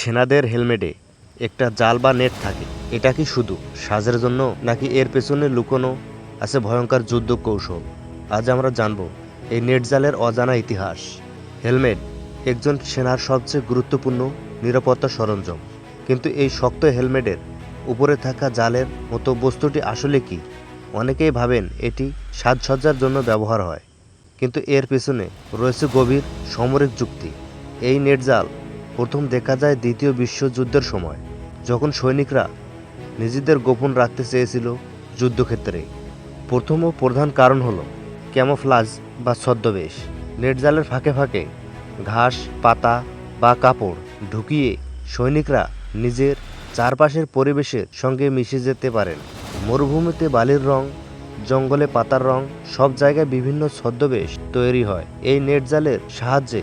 সেনাদের হেলমেটে একটা জাল বা নেট থাকে। এটা কি শুধু সাজের জন্য, নাকি এর পেছনে লুকোনো আছে ভয়ঙ্কর যুদ্ধ কৌশল আজ আমরা জানব এই নেট জালের অজানা ইতিহাস। হেলমেট একজন সেনার সবচেয়ে গুরুত্বপূর্ণ নিরাপত্তা সরঞ্জাম। কিন্তু এই শক্ত হেলমেটের উপরে থাকা জালের মতো বস্তুটি আসলে কি? অনেকেই ভাবেন এটি সাজসজ্জার জন্য ব্যবহার হয়। কিন্তু এর পেছনে রয়েছে গভীর সামরিক যুক্তি। এই নেট জাল প্রথম দেখা যায় দ্বিতীয় বিশ্বযুদ্ধের সময়, যখন সৈনিকরা নিজেদের গোপন রাখতে চেয়েছিল যুদ্ধক্ষেত্রে। প্রথম ও প্রধান কারণ হলো ক্যামোফ্লাজ বা ছদ্মবেশ। নেট জালের ফাঁকে ফাঁকে ঘাস, পাতা বা কাপড় ঢুকিয়ে সৈনিকরা নিজের চারপাশের পরিবেশের সঙ্গে মিশে যেতে পারেন। মরুভূমিতে বালির রং, জঙ্গলে পাতার রং, সব জায়গায় বিভিন্ন ছদ্মবেশ তৈরি হয়। এই নেট জালের সাহায্যে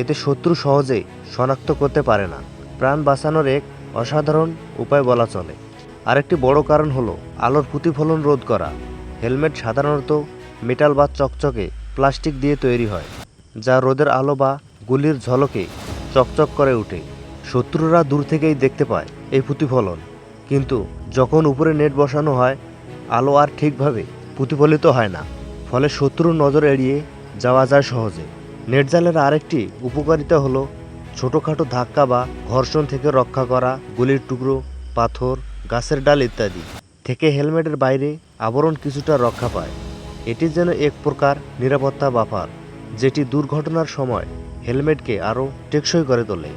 এতে শত্রু সহজেই শনাক্ত করতে পারে না। প্রাণ বাঁচানোর এক অসাধারণ উপায় বলা চলে। আরেকটি বড় কারণ হলো আলোর প্রতিফলন রোধ করা। হেলমেট সাধারণত মেটাল বা চকচকে প্লাস্টিক দিয়ে তৈরি হয়, যা রোদের আলো বা গুলির ঝলকে চকচক করে ওঠে। শত্রুরা দূর থেকেই দেখতে পায় এই প্রতিফলন। কিন্তু যখন উপরে নেট বসানো হয়, আলো আর ঠিকভাবে প্রতিফলিত হয় না। ফলে শত্রুর নজর এড়িয়ে যাওয়া যায় সহজে। নেট জালের আরেকটি উপকারিতা হলো ছোটোখাটো ধাক্কা বা ঘর্ষণ থেকে রক্ষা করা গুলির টুকরো, পাথর, গাছের ডাল ইত্যাদি। থেকে হেলমেটের বাইরে আবরণ কিছুটা রক্ষা পায়। এটি যেন এক প্রকার নিরাপত্তা বাফার, যেটি দুর্ঘটনার সময় হেলমেটকে আরও টেকসই করে তোলে।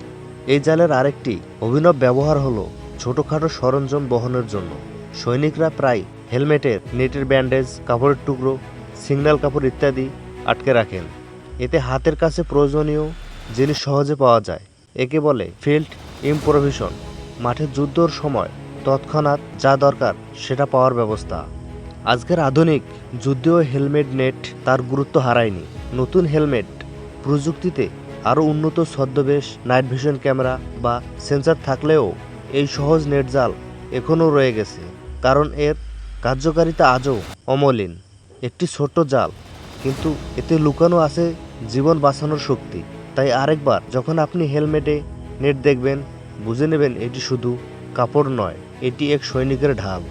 এই জালের আরেকটি অভিনব ব্যবহার হলো ছোটোখাটো সরঞ্জাম বহনের জন্য। সৈনিকরা প্রায় হেলমেটের নেটের ব্যান্ডেজ, কাপড়ের টুকরো, সিগন্যাল কাপড় ইত্যাদি আটকে রাখেন। এতে হাতের কাছে প্রয়োজনীয় জিনিস সহজে পাওয়া যায়। একে বলে ফিল্ড ইম্প্রোভিশন। মাঠে যুদ্ধর সময় তৎক্ষণাৎ যা দরকার সেটা পাওয়ার ব্যবস্থা। আজকের আধুনিক যুদ্ধেও হেলমেট নেট তার গুরুত্ব হারায়নি। নতুন হেলমেট প্রযুক্তিতে আরও উন্নত ছদ্মবেশ, নাইট ভিশন ক্যামেরা বা সেন্সর থাকলেও এই সহজ নেট জাল এখনও রয়ে গেছে, কারণ এর কার্যকারিতা আজও অমলিন। একটি ছোট্ট জাল, কিন্তু এতে লুকানো আছে জীবন বাঁচানোর শক্তি। তাই আরেকবার যখন আপনি হেলমেটে নেট দেখবেন, বুঝে নেবেন এটি শুধু কাপড় নয়, এটি এক সৈনিকের ঢাল।